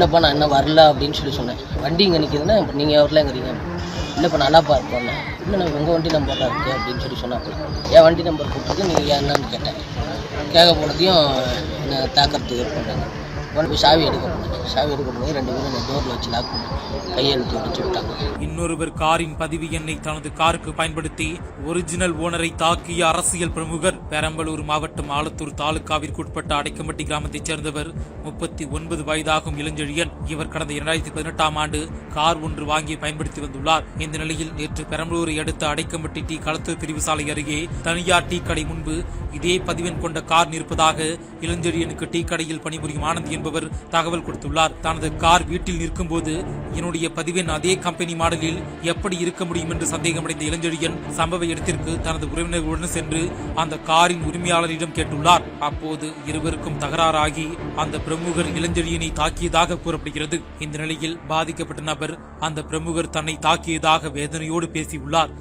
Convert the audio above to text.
இல்லைப்பா நான் இன்னும் வரல அப்படின்னு சொல்லி சொன்னேன். வண்டி இங்கே நிற்கிதுன்னா இப்போ நீங்கள் வரலங்கிறீங்க இல்லைப்பா நல்லாப்பா இருப்போம் இல்லை உங்கள் வண்டி நம்பர் தான் இருக்குது அப்படின்னு சொல்லி சொன்னாப்பா என் வண்டி நம்பர் கொடுத்துட்டு நீங்கள் என்னன்னு கேட்டேன். கேட்க போனதையும் என்னை தாக்கிறதுக்கு பண்ணுறாங்க சாவி எடுக்க போனேன். சாவி எடுக்க போனது ரெண்டு பேரும் அந்த டோரில் வச்சு லாக் பண்ணி கையெழுத்து அடிச்சு விட்டாங்க. இன்னொருவர் காரின் பதிவு எண்ணை தனது காருக்கு பயன்படுத்தி ஒரிஜினல் ஓனரை தாக்கிய அரசியல் பிரமுகர் பெரம்பலூர் மாவட்டம் ஆலத்தூர் தாலுகாவிற்குட்பட்ட அடைக்கம்பட்டி கிராமத்தைச் சேர்ந்தவர் முப்பத்தி ஒன்பது வயதாகும் இளஞ்செழியன். இவர் கடந்த இரண்டாயிரத்தி பதினெட்டாம் ஆண்டு கார் ஒன்று வாங்கி பயன்படுத்தி வந்துள்ளார். இந்த நிலையில் நேற்று பெரம்பலூரை அடுத்த அடைக்கம்பட்டி டி களத்தூர் பிரிவு சாலை அருகே தனியார் டீ கடை முன்பு இதே பதிவெண் கொண்ட கார் நிற்பதாக இளஞ்செழியனுக்கு டீ கடையில் பணிபுரியும் ஆனந்த் என்பவர் தகவல் கொடுத்துள்ளார். தனது கார் வீட்டில் நிற்கும் போது என்னுடைய பதிவின் அதே கம்பெனி மாடலில் எப்படி இருக்க முடியும் என்று சந்தேகமடைந்த இளஞ்செழியன் சம்பவ இடத்திற்கு தனது உறவினர்களுடன் சென்று அந்த காரின் உரிமையாளரிடம் கேட்டுள்ளார். அப்போது இருவருக்கும் தகராறாகி அந்த பிரமுகர் இளஞ்செழியனை தாக்கியதாக கூறப்படுகிறது. இந்த நிலையில் பாதிக்கப்பட்ட நபர் அந்த பிரமுகர் தன்னை தாக்கியதாக வேதனையோடு பேசியுள்ளார்.